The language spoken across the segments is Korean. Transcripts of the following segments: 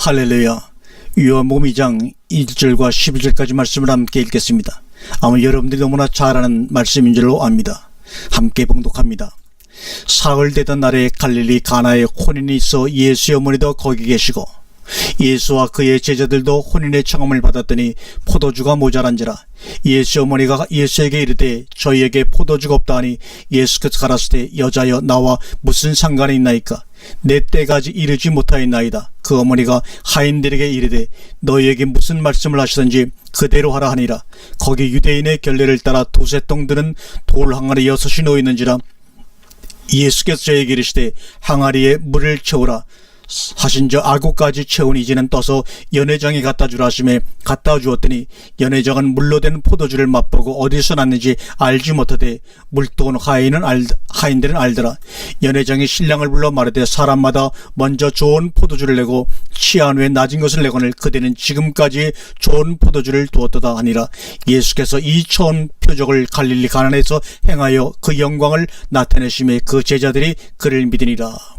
할렐루야. 요한복음 2장 1절과 12절까지 말씀을 함께 읽겠습니다. 아마 여러분들이 너무나 잘 아는 말씀인 줄로 압니다. 함께 봉독합니다. 사흘 되던 날에 갈릴리 가나에 혼인이 있어 예수의 어머니도 거기 계시고 예수와 그의 제자들도 혼인의 청함을 받았더니 포도주가 모자란지라 예수 어머니가 예수에게 이르되 저희에게 포도주가 없다 하니 예수께서 가라사대 여자여 나와 무슨 상관이 있나이까 내 때까지 이르지 못하였나이다. 그 어머니가 하인들에게 이르되 너희에게 무슨 말씀을 하시든지 그대로 하라 하니라. 거기 유대인의 결례를 따라 두세 통 드는 돌 항아리 여섯이 놓이는지라 예수께서 저에게 이르시되 항아리에 물을 채우라 하신 저 아구까지 채운 이제는 떠서 연회장에 갖다 주라 하심에 갖다 주었더니 연회장은 물로 된 포도주를 맛보고 어디서 났는지 알지 못하되 물도온 하인은 알, 하인들은 알더라. 연회장이 신랑을 불러 말하되 사람마다 먼저 좋은 포도주를 내고 취한 후에 낮은 것을 내거늘 그대는 지금까지 좋은 포도주를 두었도다 하니라. 예수께서 이 처음 표적을 갈릴리 가난에서 행하여 그 영광을 나타내심에 그 제자들이 그를 믿으니라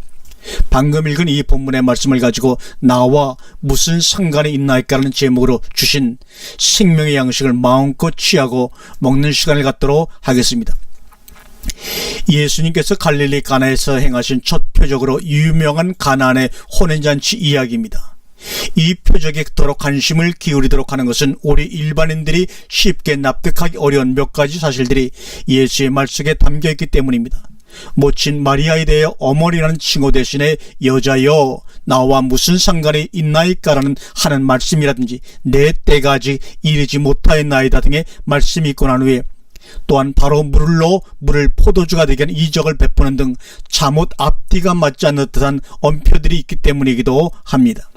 방금 읽은 이 본문의 말씀을 가지고 나와 무슨 상관이 있나이까라는 제목으로 주신 생명의 양식을 마음껏 취하고 먹는 시간을 갖도록 하겠습니다. 예수님께서 갈릴리 가나에서 행하신 첫 표적으로 유명한 가나안의 혼인잔치 이야기입니다. 이 표적에 그토록 관심을 기울이도록 하는 것은 우리 일반인들이 쉽게 납득하기 어려운 몇 가지 사실들이 예수의 말 속에 담겨 있기 때문입니다. 모친 마리아에 대해 어머니라는 칭호 대신에 여자여 나와 무슨 상관이 있나이까라는 하는 말씀이라든지 내 때가 아직 이르지 못하였나이다 등의 말씀이 있고 난 후에 또한 바로 물로 물을 포도주가 되게 하는 이적을 베푸는 등 잘못 앞뒤가 맞지 않는 듯한 엄표들이 있기 때문이기도 합니다.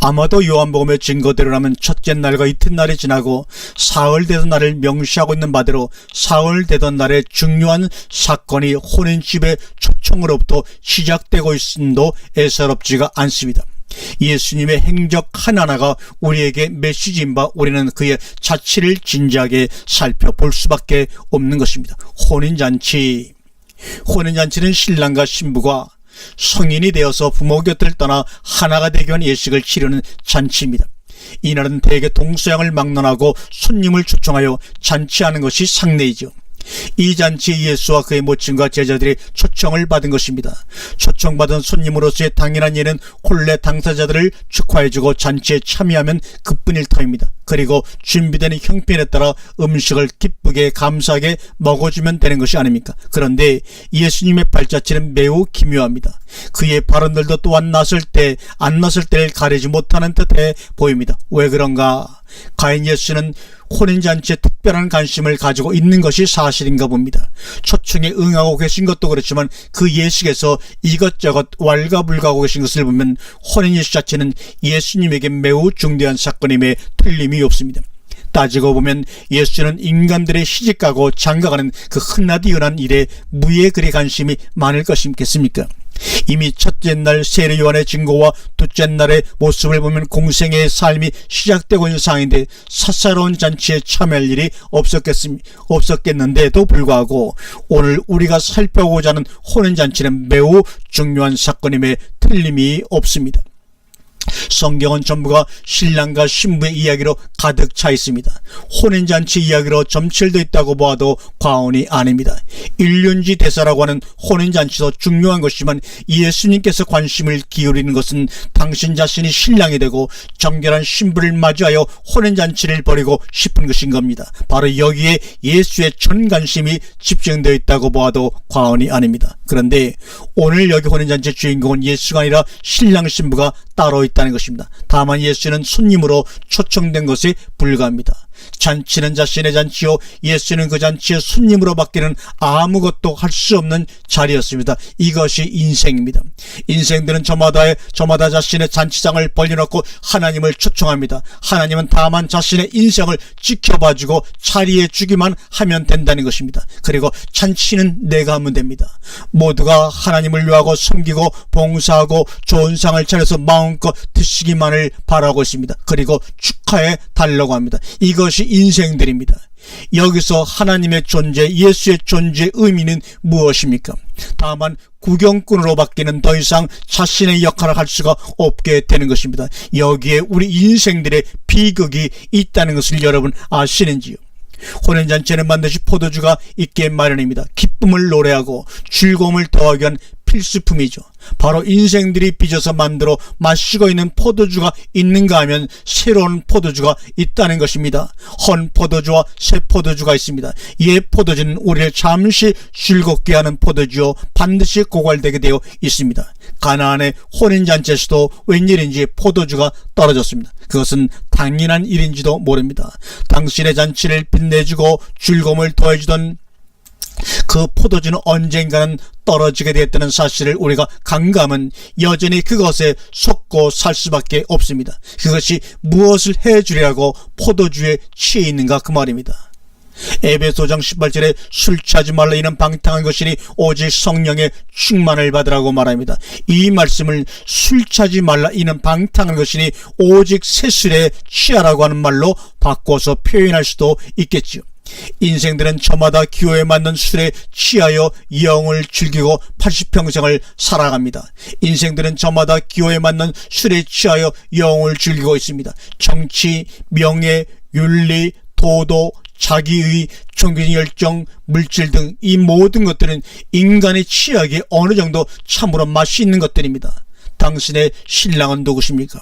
아마도 요한복음의 증거대로라면 첫째 날과 이튿날이 지나고 사흘 되던 날을 명시하고 있는 바대로 사흘 되던 날의 중요한 사건이 혼인집의 초청으로부터 시작되고 있음도 애사롭지가 않습니다. 예수님의 행적 하나하나가 우리에게 메시지인 바 우리는 그의 자취를 진지하게 살펴볼 수밖에 없는 것입니다. 혼인잔치. 혼인잔치는 신랑과 신부가 성인이 되어서 부모 곁을 떠나 하나가 되기 위한 예식을 치르는 잔치입니다. 이날은 대개 동서양을 막론하고 손님을 초청하여 잔치하는 것이 상례이죠. 이 잔치에 예수와 그의 모친과 제자들이 초청을 받은 것입니다. 초청받은 손님으로서의 당연한 예는 혼례 당사자들을 축하해주고 잔치에 참여하면 그뿐일 터입니다. 그리고 준비되는 형편에 따라 음식을 기쁘게 감사하게 먹어주면 되는 것이 아닙니까? 그런데 예수님의 발자취는 매우 기묘합니다. 그의 발언들도 또한 났을 때, 안 났을 때를 가리지 못하는 듯해 보입니다. 왜 그런가? 과연 예수는 혼인잔치에 특별한 관심을 가지고 있는 것이 사실인가 봅니다. 초청에 응하고 계신 것도 그렇지만 그 예식에서 이것저것 왈가불가하고 계신 것을 보면 혼인 예식 자체는 예수님에게 매우 중대한 사건임에 틀림이 없습니다. 따지고 보면 예수는 인간들의 시집가고 장가가는 그 흔하디 흔한 일에 무예 그리 관심이 많을 것이겠습니까? 이미 첫째 날 세례 요한의 증거와 둘째 날의 모습을 보면 공생의 삶이 시작되고 있는 상황인데 사사로운 잔치에 참여할 일이 없었겠습, 없었겠는데도 불구하고 오늘 우리가 살펴보고자 하는 혼인잔치는 매우 중요한 사건임에 틀림이 없습니다. 성경은 전부가 신랑과 신부의 이야기로 가득 차 있습니다. 혼인잔치 이야기로 점칠되어 있다고 보아도 과언이 아닙니다. 일륜지 대사라고 하는 혼인잔치도 중요한 것이지만 예수님께서 관심을 기울이는 것은 당신 자신이 신랑이 되고 정결한 신부를 맞이하여 혼인잔치를 벌이고 싶은 것인 겁니다. 바로 여기에 예수의 전 관심이 집중되어 있다고 보아도 과언이 아닙니다. 그런데 오늘 여기 혼인잔치 주인공은 예수가 아니라 신랑 신부가 따로 있다 는 것입니다. 다만 예수는 손님으로 초청된 것에 불과합니다. 잔치는 자신의 잔치요 예수는 그 잔치에 손님으로 받기는 아무것도 할 수 없는 자리였습니다. 이것이 인생입니다. 인생들은 저마다의 저마다 자신의 잔치장을 벌려놓고 하나님을 초청합니다. 하나님은 다만 자신의 인생을 지켜봐주고 차리해 주기만 하면 된다는 것입니다. 그리고 잔치는 내가 하면 됩니다. 모두가 하나님을 위하고 섬기고 봉사하고 좋은 상을 차려서 마음껏 드시기만을 바라고 있습니다. 그리고 축하해 달라고 합니다. 이것이 인생들입니다. 여기서 하나님의 존재, 예수의 존재의 의미는 무엇입니까? 다만 구경꾼으로 바뀌는 더 이상 자신의 역할을 할 수가 없게 되는 것입니다. 여기에 우리 인생들의 비극이 있다는 것을 여러분 아시는지요? 혼인 잔치에는 반드시 포도주가 있게 마련입니다. 기쁨을 노래하고 즐거움을 더하기 위한 필수품이죠. 바로 인생들이 빚어서 만들어 마시고 있는 포도주가 있는가 하면 새로운 포도주가 있다는 것입니다. 헌 포도주와 새 포도주가 있습니다. 옛 포도주는 우리를 잠시 즐겁게 하는 포도주요 반드시 고갈되게 되어 있습니다. 가나안의 혼인잔치에서도 웬일인지 포도주가 떨어졌습니다. 그것은 당연한 일인지도 모릅니다. 당신의 잔치를 빛내주고 즐거움을 더해주던 그 포도주는 언젠가는 떨어지게 되었다는 사실을 우리가 강감은 여전히 그것에 속고 살 수밖에 없습니다. 그것이 무엇을 해주려고 포도주에 취해 있는가 그 말입니다. 에베소장 18절에 술 취하지 말라 이는 방탕한 것이니 오직 성령의 충만을 받으라고 말합니다. 이 말씀을 술 취하지 말라 이는 방탕한 것이니 오직 새술에 취하라고 하는 말로 바꿔서 표현할 수도 있겠지요. 인생들은 저마다 기호에 맞는 술에 취하여 영을 즐기고 80평생을 살아갑니다. 인생들은 저마다 기호에 맞는 술에 취하여 영을 즐기고 있습니다. 정치, 명예, 윤리, 도도, 자기의 종교적 열정, 물질 등 이 모든 것들은 인간의 취하기에 어느 정도 참으로 맛이 있는 것들입니다. 당신의 신랑은 누구십니까?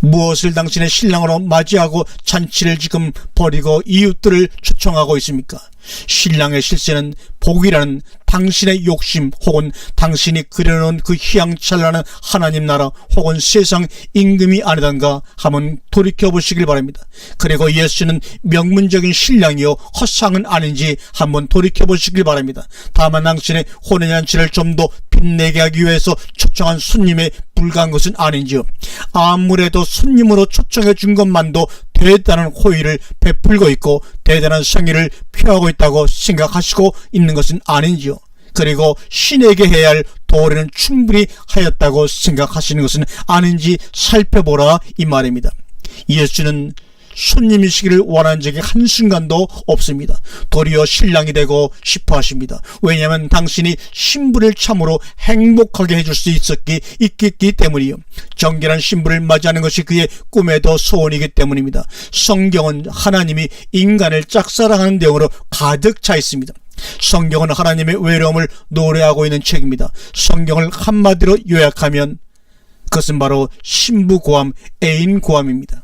무엇을 당신의 신랑으로 맞이하고 잔치를 지금 버리고 이웃들을 초청하고 있습니까? 신랑의 실세는 복이라는 당신의 욕심 혹은 당신이 그려놓은 그 희양찬란한 하나님 나라 혹은 세상 임금이 아니던가 한번 돌이켜보시길 바랍니다. 그리고 예수는 명문적인 신랑이요 헛상은 아닌지 한번 돌이켜보시길 바랍니다. 다만 당신의 혼인잔치를 좀 더 빛내게 하기 위해서 초청한 손님에 불과한 것은 아닌지요. 아무래도 손님으로 초청해 준 것만도 대단한 호의를 베풀고 있고 대단한 성의를 표하고 있다고 생각하시고 있는 것은 아닌지요. 그리고 신에게 해야 할 도리는 충분히 하였다고 생각하시는 것은 아닌지 살펴보라 이 말입니다. 예수는 손님이시기를 원한 적이 한순간도 없습니다. 도리어 신랑이 되고 싶어 하십니다. 왜냐하면 당신이 신부를 참으로 행복하게 해줄 수 있었기, 있기 때문이요. 정결한 신부를 맞이하는 것이 그의 꿈에도 소원이기 때문입니다. 성경은 하나님이 인간을 짝사랑하는 내용으로 가득 차 있습니다. 성경은 하나님의 외로움을 노래하고 있는 책입니다. 성경을 한마디로 요약하면 그것은 바로 신부 고함, 애인 고함입니다.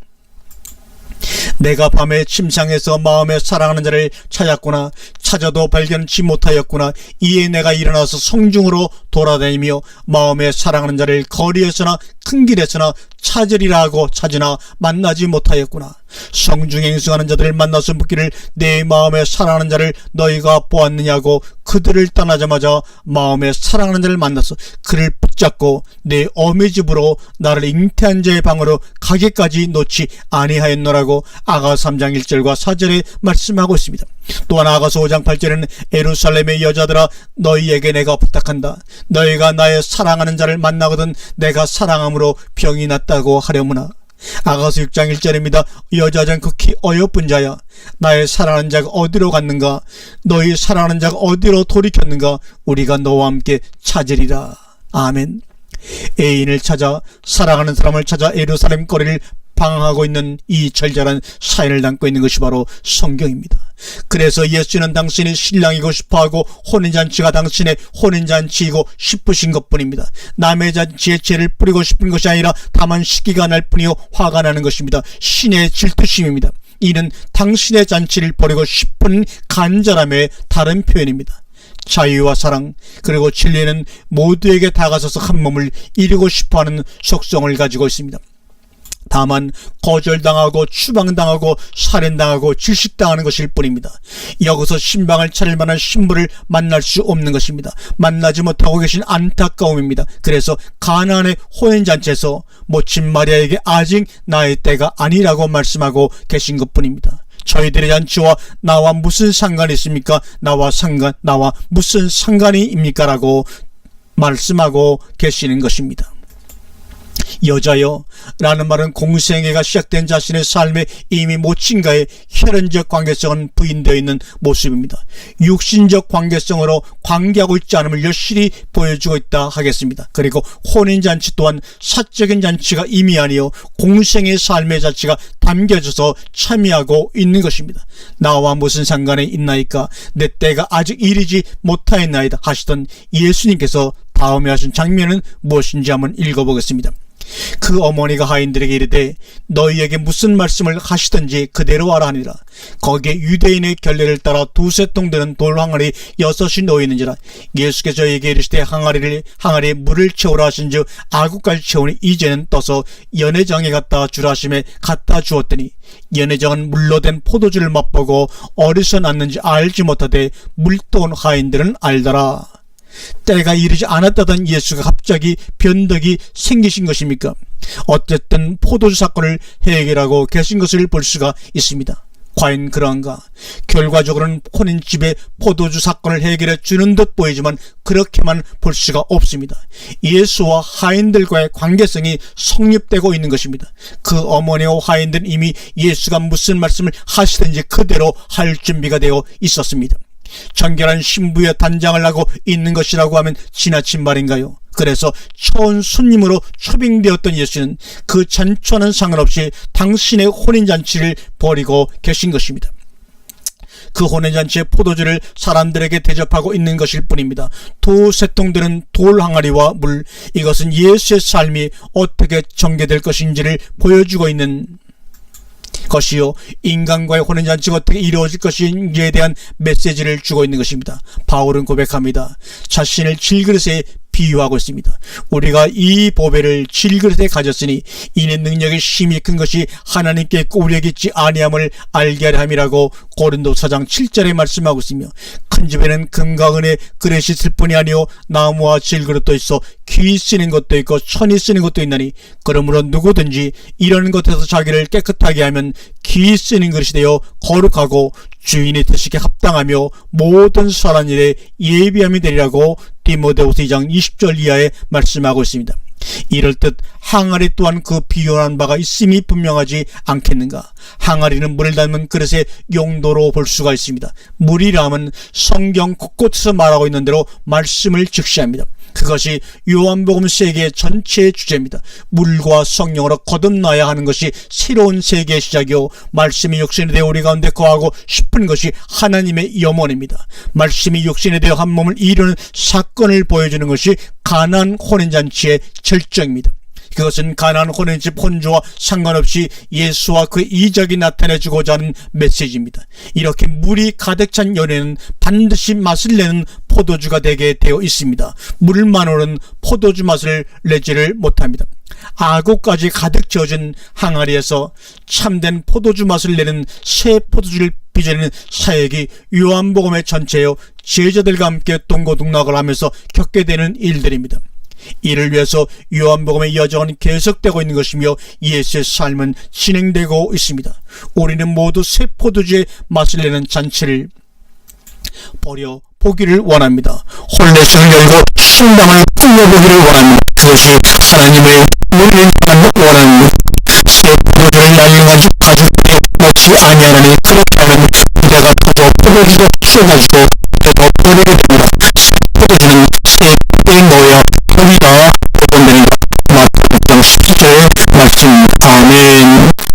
내가 밤에 침상에서 마음에 사랑하는 자를 찾았구나. 찾아도 발견치 못하였구나. 이에 내가 일어나서 성중으로 돌아다니며 마음에 사랑하는 자를 거리에서나 큰 길에서나 하고 찾으나 만나지 못하였구나. 성중에 행승하는 자들을 만나서 묻기를 내 마음에 사랑하는 자를 너희가 보았느냐고 그들을 떠나자마자 마음에 사랑하는 자를 만나서 그를 붙잡고 내 어미 집으로 나를 잉태한 자의 방으로 가게까지 놓지 아니하였노라고 아가 3장 1절과 4절에 말씀하고 있습니다. 또한 아가서 5장 8절에는 에루살렘의 여자들아 너희에게 내가 부탁한다. 너희가 나의 사랑하는 자를 만나거든 내가 사랑함으로 병이 났다 고 하려무나. 아가서 6장 1절입니다. 여자전 극히 어여쁜 자야. 나의 사랑하는 자가 어디로 갔는가? 너희 사랑하는 자가 어디로 돌이켰는가? 우리가 너와 함께 찾으리라. 아멘. 애인을 찾아 사랑하는 사람을 찾아 에루살렘 거리를 방황하고 있는 이 절절한 사연을 담고 있는 것이 바로 성경입니다. 그래서 예수는 당신이 신랑이고 싶어하고 혼인잔치가 당신의 혼인잔치이고 싶으신 것뿐입니다. 남의 잔치에 죄를 뿌리고 싶은 것이 아니라 다만 시기가 날 뿐이요 화가 나는 것입니다. 신의 질투심입니다. 이는 당신의 잔치를 버리고 싶은 간절함의 다른 표현입니다. 자유와 사랑 그리고 진리는 모두에게 다가서서 한 몸을 이루고 싶어하는 속성을 가지고 있습니다. 다만 거절당하고 추방당하고 살인당하고 질식당하는 것일 뿐입니다. 여기서 신방을 차릴 만한 신부를 만날 수 없는 것입니다. 만나지 못하고 계신 안타까움입니다. 그래서 가나안의 호연잔치에서 모친 마리아에게 아직 나의 때가 아니라고 말씀하고 계신 것뿐입니다. 저희들의 잔치와 나와 무슨 상관이 있습니까? 나와 상관, 나와 무슨 상관이 입니까? 라고 말씀하고 계시는 것입니다. 여자여 라는 말은 공생애가 시작된 자신의 삶에 이미 모친과의 혈연적 관계성은 부인되어 있는 모습입니다. 육신적 관계성으로 관계하고 있지 않음을 여실히 보여주고 있다 하겠습니다. 그리고 혼인잔치 또한 사적인 잔치가 이미 아니요 공생의 삶의 자체가 담겨져서 참여하고 있는 것입니다. 나와 무슨 상관이 있나이까 내 때가 아직 이르지 못하였나이다 하시던 예수님께서 다음에 하신 장면은 무엇인지 한번 읽어보겠습니다. 그 어머니가 하인들에게 이르되 너희에게 무슨 말씀을 하시든지 그대로 하라 하니라. 거기에 유대인의 결례를 따라 두세 통 되는 돌 항아리 여섯이 놓이는지라. 예수께서 저에게 이르시되 항아리를 항아리에 물을 채우라 하신즉 아구까지 채우니 이제는 떠서 연회장에 갖다 주라 하심에 갖다 주었더니 연회장은 물로 된 포도주를 맛보고 어디서 났는지 알지 못하되 물도온 하인들은 알더라 때가 이르지 않았다던 예수가 갑자기 변덕이 생기신 것입니까? 어쨌든 포도주 사건을 해결하고 계신 것을 볼 수가 있습니다. 과연 그러한가? 결과적으로는 혼인집에 포도주 사건을 해결해 주는 듯 보이지만 그렇게만 볼 수가 없습니다. 예수와 하인들과의 관계성이 성립되고 있는 것입니다. 그 어머니와 하인들은 이미 예수가 무슨 말씀을 하시든지 그대로 할 준비가 되어 있었습니다. 정결한 신부의 단장을 하고 있는 것이라고 하면 지나친 말인가요? 그래서 처음 손님으로 초빙되었던 예수는 그 잔초는 상관없이 당신의 혼인잔치를 벌이고 계신 것입니다. 그 혼인잔치의 포도주를 사람들에게 대접하고 있는 것일 뿐입니다. 두세 통 되는 돌 항아리와 물, 이것은 예수의 삶이 어떻게 전개될 것인지를 보여주고 있는 것이요 인간과의 혼인 잔치가 어떻게 이루어질 것인지에 대한 메시지를 주고 있는 것입니다. 바울은 고백합니다. 자신을 질그릇에 비유하고 있습니다. 우리가 이 보배를 질그릇에 가졌으니 이는 능력의 힘이 큰 것이 하나님께 우리에게 있지 아니함을 알게 하려 함이라고 고린도 4장 7절에 말씀하고 있으며 큰 집에는 금과 은의 그릇이 있을 뿐이 아니요 나무와 질그릇도 있어 귀 쓰는 것도 있고 천이 쓰는 것도 있나니 그러므로 누구든지 이런 것에서 자기를 깨끗하게 하면 귀 쓰는 것이 되어 거룩하고 주인의 뜻에 합당하며 모든 선한 일에 예비함이 되리라고 디모데후서 2장 20절 이하에 말씀하고 있습니다. 이럴 듯 항아리 또한 그 비유한 바가 있음이 분명하지 않겠는가? 항아리는 물을 담은 그릇의 용도로 볼 수가 있습니다. 물이라면 성경 곳곳에서 말하고 있는 대로 말씀을 즉시합니다. 그것이 요한복음 세계 전체의 주제입니다. 물과 성령으로 거듭나야 하는 것이 새로운 세계의 시작이요. 말씀이 육신이 되어 우리 가운데 거하고 싶은 것이 하나님의 염원입니다. 말씀이 육신이 되어 한 몸을 이루는 사건을 보여주는 것이 가난 혼인잔치의 절정입니다. 그것은 가난 혼인집 혼주와 상관없이 예수와 그 이적이 나타내주고자 하는 메시지입니다. 이렇게 물이 가득 찬 연애는 반드시 맛을 내는 포도주가 되게 되어 있습니다. 물만으로는 포도주 맛을 내지를 못합니다. 아구까지 가득 채워진 항아리에서 참된 포도주 맛을 내는 새 포도주를 빚어내는 사역이 요한복음의 전체요 제자들과 함께 동고동락을 하면서 겪게 되는 일들입니다. 이를 위해서 요한복음의 여정은 계속되고 있는 것이며 예수의 삶은 진행되고 있습니다. 우리는 모두 새 포도주의 맛을 내는 잔치를 버려 보기를 원합니다. 홀레스를 열고 신방을 꾸며보기를 원합니다. 그것이 하나님의 우리를 향한 원하는 새 포도주를 날려가지고 가족들이 먹지 아니하나니 그렇게 하면 내가 더 포도주도 쏟아지고 더 버리게 됩니다. 포도주는 새 포도에 넣어야 우리가 복원되는 것. 마태복음 10절의 말씀입니다. 아멘.